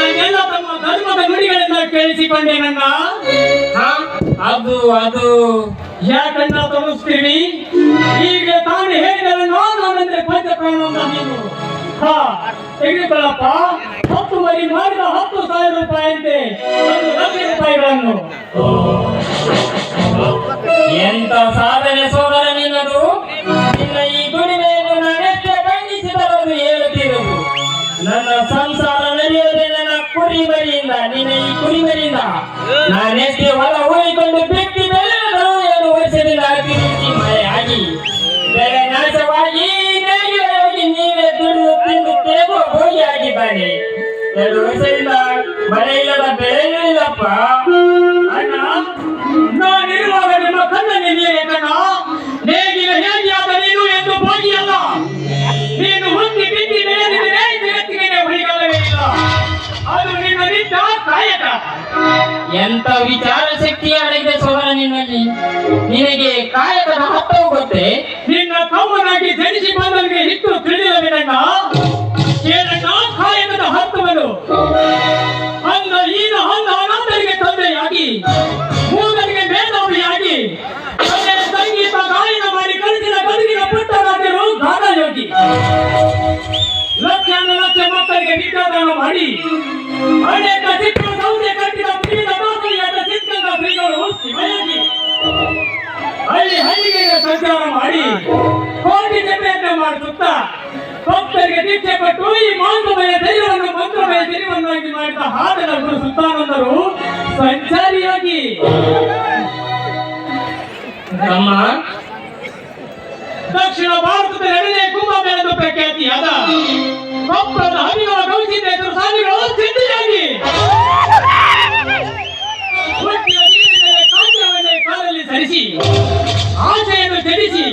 ಅದನ್ನೆಲ್ಲ ತಮ್ಮ ಧರ್ಮದ ನುಡಿಗಳಿಂದ ಕೇಳಿಸಿಕೊಂಡೇನಣ್ಣ ಹಾ ಅದು ಅದು ಯಾಕಣ್ಣ ತೋರಿಸ್ತೀವಿ ಈಗ ತಾನು ಹೇಳಿದರೆ ನಾನಂದ್ರೆ ಪಂಚಪ್ರಾಣ ಅಂತ ನೀನು ಹಾ ತೆಗೆದುಕೊಳ್ಳಪ್ಪ ಹತ್ತು ಮರಿ ಮಾಡಿದ ಹತ್ತು ಸಾವಿರ ರೂಪಾಯಿ ಅಂತೆ ಒಂದು ಲಕ್ಷ ರೂಪಾಯಿಗಳನ್ನು ಎಂತ ಸಾಧನೆ ಸೋದರ ನಿನ್ನದು ನಿನ್ನ ಈ ದುಡಿಮೆಯನ್ನು ನಾನೆಷ್ಟೇ ಖಂಡಿಸಿದರೂ ಅದು ಹೇಳುತ್ತಿರುವುದು ನನ್ನ ಸಂಸಾರ ನನ್ನ ಕುರಿಮರಿಯಿಂದ ನಿನ್ನ ಈ ಕುರಿಮರಿಯಿಂದ ನಾನೆಷ್ಟೇ ಹೊಲ ಹೂಡಿಕೊಂಡು ಬಿಟ್ಟಿ ಬೆಳೆದರೂ ಏನು ವರ್ಷದಿಂದ ಅತಿವೃಷ್ಟಿ ಮಳೆ ಆಗಿ ಬೆಳೆ ನಾಶವಾಗಿ ನೇಗಿಲ ಹೋಗಿ ನೀವೇ ದುಡಿದು ತಿಂದು ತೇಗೋ ಹೋಗಿ ಆಗಿದ್ದಾನೆ ಎರಡು ವರ್ಷದಿಂದ ಮಳೆ ಇಲ್ಲದ ಬೆಳೆಯೂ ಇಲ್ಲಪ್ಪ ಅಣ್ಣ ನಾನಿರುವಾಗ ಎಂತ ವಿಚಾರ ಶಕ್ತಿ ಅಡಗಿದೆ ಸೋದರ ನಿನ್ನಲ್ಲಿ? ನಿನಗೆ ಕಾಯಕದ ಹತ್ತವು ಗೊತ್ತೇ? ನಿನ್ನ ತಮ್ಮನಾಗಿ ಜನಿಸಿ ಬಂದವನಿಗೆ ಸಂಚಾರ ಮಾಡಿ ಕೋಟಿ ಜಪೆಯನ್ನ ಮಾಡಿಸುತ್ತಾ ಭಕ್ತರಿಗೆ ದೀಕ್ಷೆ ಕೊಟ್ಟು ಈ ಮಾಂಸಮಯ ದೈವವನ್ನು ಮಂತ್ರಮಯ ದೈವವನ್ನಾಗಿ ಮಾಡಿದ ಹಾಡಿನ ಗುರು ಸುತ್ತಾನಂದರು ಸಂಚಾರಿಯಾಗಿ. ನಮ್ಮ ದಕ್ಷಿಣ ಭಾರತದ ಎರಡನೇ ಕುಂಭಮೇಳದ ಪ್ರಖ್ಯಾತಿಯಾದ ಕೊಪ್ಪಳದ ಹರಿಗಳ ಗೌಸಿದ್ದೇಶ್ವರ ಸ್ವಾಮಿಗಳು ಆಸೆಯನ್ನು ತ್ಯಜಿಸಿ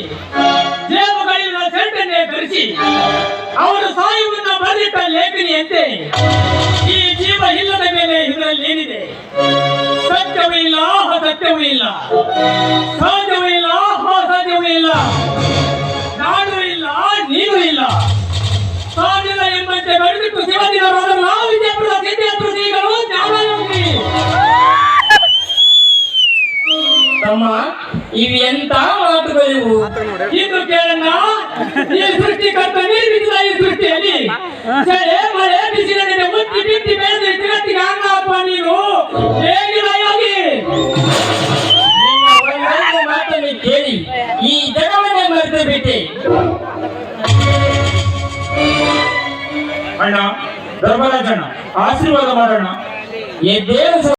ದೇವಗಳಿನ ಸೆಂಟನ್ನೇ ಧರಿಸಿ ಅವರು ಸಾಯುವನ್ನ ಬರೆದಿಟ್ಟ ಲೇಖನಿಯಂತೆ ಈ ಜೀವ ಇಲ್ಲದ ಮೇಲೆ ಇದರಲ್ಲಿ ಏನಿದೆ? ಸತ್ಯವೂ ಇಲ್ಲ, ಅಸತ್ಯವೂ ಇಲ್ಲ. ತಮ್ಮ ಇವು ಎಂತ ಮಾತುಗಳಿವು ಇದು ಕೇಳಣ್ಣ ಈ ಸೃಷ್ಟಿಕರ್ತ ನಿರ್ಮಿಸಿದ ಈ ಸೃಷ್ಟಿಯಲ್ಲಿ ಚಳಿ ಮಳೆ ಬಿಸಿಲಿನ ಮುಟ್ಟಿ ಬಿಟ್ಟಿ ಬೆಳೆದು ಜಗತ್ತಿಗೆ ನೀವು. ನೀನು ಹೇಗಿಲ್ಲ ಯೋಗಿ ನಿನ್ನ ಒಂದೊಂದು ಮಾತನ್ನು ಕೇಳಿ ಈ ಜಗವನ್ನೇ ಮರೆತು ಬಿಟ್ಟೆ. ಅಣ್ಣ ಧರ್ಮರಾಜಣ್ಣ ಆಶೀರ್ವಾದ ಮಾಡೋಣ. ಎದ್ದೇಳು